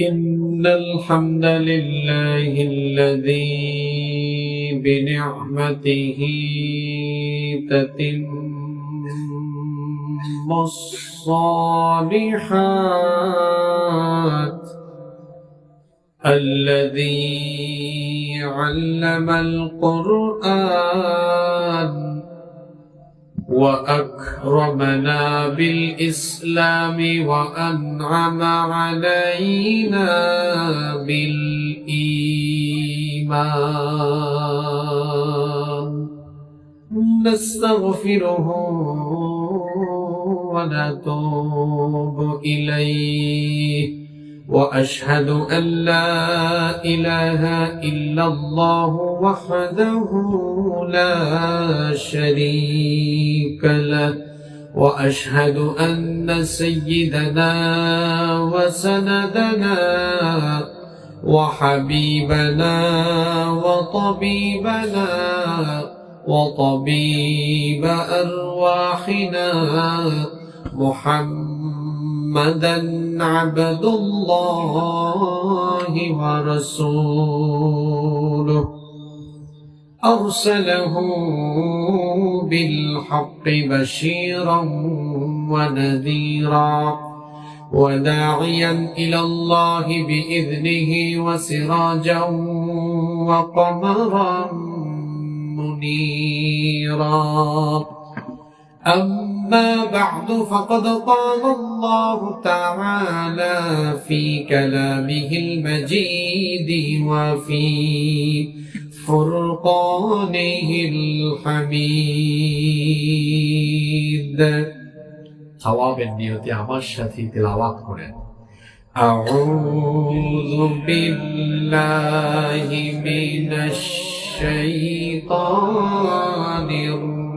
إن الحمد لله الذي بنعمته تتم الصالحات الذي علم القرآن. وأكرمنا بالإسلام وأنعم علينا بالإيمان. نستغفره ونتوب إليه. وأشهد أن لا إله إلا الله وحده لا شريك له. وأشهد أن سيدنا وسندنا وحبيبنا وطبيبنا وطبيب أرواحنا محمد محمدا عبد الله ورسوله. أرسله بالحق بشيرا ونذيرا وداعيا إلى الله بإذنه وسراجا وقمرا منيرا. أما بعد فقد قال الله تعالى في كلامه المجيد وفي فرقانه الحميد সওয়াবের নিয়তে আমার সাথে তেলাওয়াত করেন أعوذ بالله من الشيطان الرجيم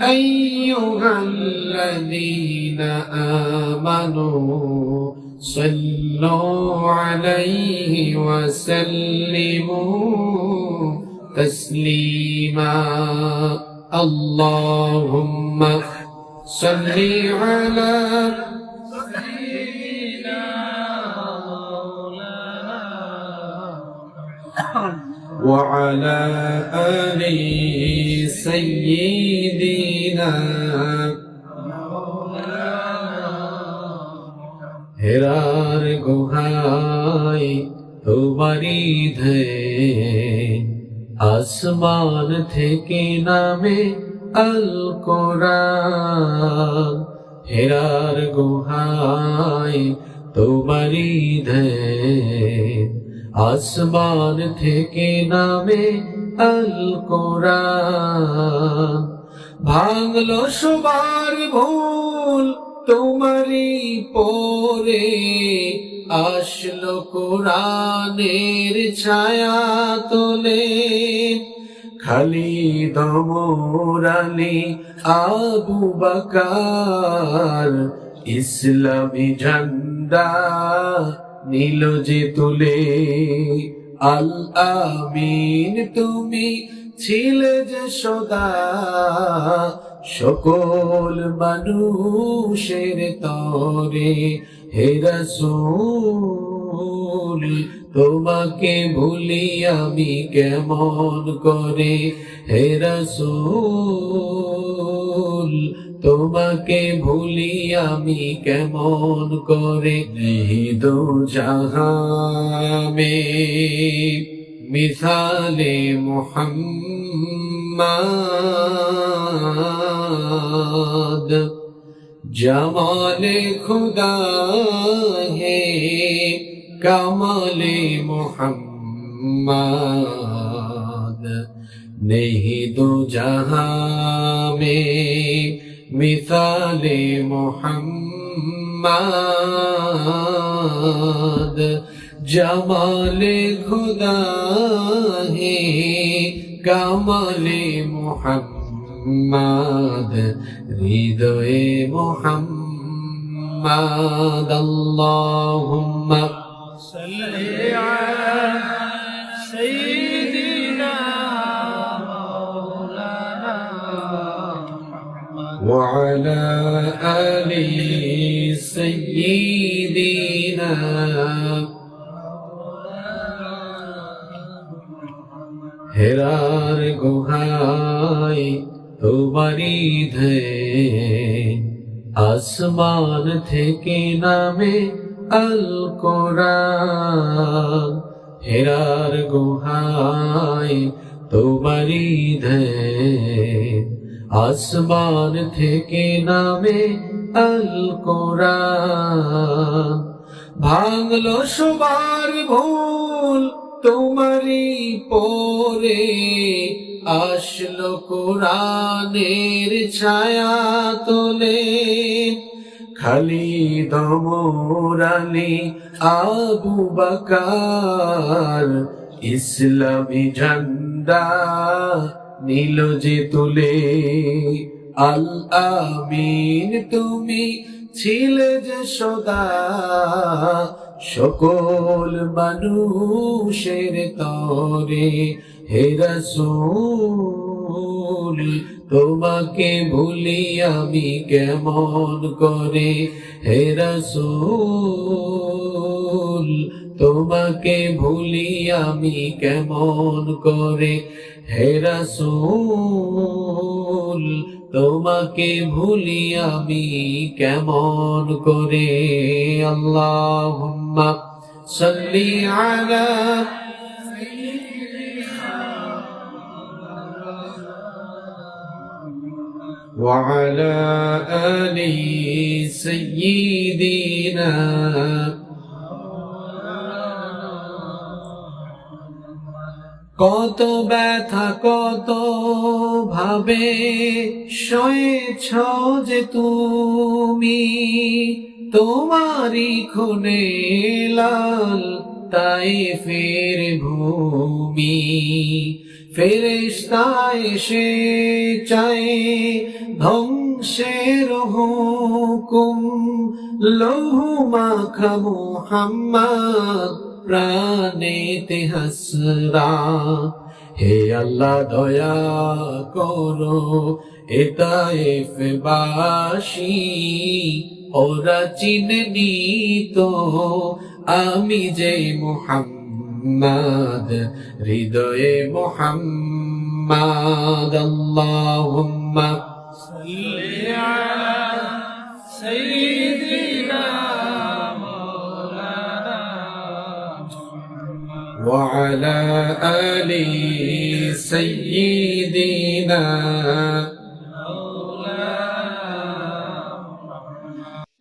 أيها الذين آمنوا صلوا عليه وسلموا تسليما. اللهم صل على وعلى آل سيدنا হেরার গুহাই তোমারি ধে আসমান থেকে নামে আল কোরআন হেরার গুহাই তোমারি ধে আসমান থেকে নামে আল কোরআন ভাঙলো সবার ভুল তোমারই পরে। আসলো কোরআনের ছায়া তোলে। খালি দমরালি আবু বাকার ইসলামী ঝান্ডা নীল যে তুলে। আল আমিন, তুমি ছিলে যে সদা সকল মানুষের তরে। হে রসূল, তোমাকে ভুলি আমি কেমন করে? হে রসূল, তোমাকে ভুলি আমি কেমন করে? দো জাহামে মিসালে মোহাম্মদ জমালে খুদা হে কমলে মোহাম্মদ নেহি দো জহামে মিসালে মোহাম্মদ جمال خدا ہے کمال محمد ہردے محمد اللہم۔ صل مولانا وعلى آل سيدنا হেরার গুহায় তোমারি ধে, আসমান থেকে নামে আল কোরআন হেরার গুহায় তোমারি ধে, আসমান থেকে নামে আল কোরআন ভাঙলো সবার ভুল তোমারই পরে আসলো কোরআনের ছায়া তোলে। খালি দমরালি আবু বাকার ইসলামী ঝান্ডা নীল যে তুলে। আল আমিন, তুমি ছিলে যে সদা সকল মানুষের তরে, হে রসূল, তোমাকে ভুলি আমি কেমন করে? হে রসূল, তোমাকে ভুলি আমি কেমন করে? হে রসূল, তোমাকে ভুলি আমি কেমন করে? আল্লাহুম্মা সাল্লি আলা وعلى آل سيدنا কত ব্যথা কত ভাবে সয়েছ যে তুমি তোমারই খুনে লাল, তাই ফের ভূমি। ফেরেশতা এসে চাই ধ্বংসের হুকুম। লৌহু মাখা মুহাম্মদ প্রাণেতে হাসরা। হে আল্লাহ, দয়া করো এতায়েফ বাসী ওরা চিননি তো আমি যে মুহাম্মদ হৃদয়ে মুহাম্মদ আল্লাহুম্মা صل على سيدنا مولانا محمد وعلى آل سيدنا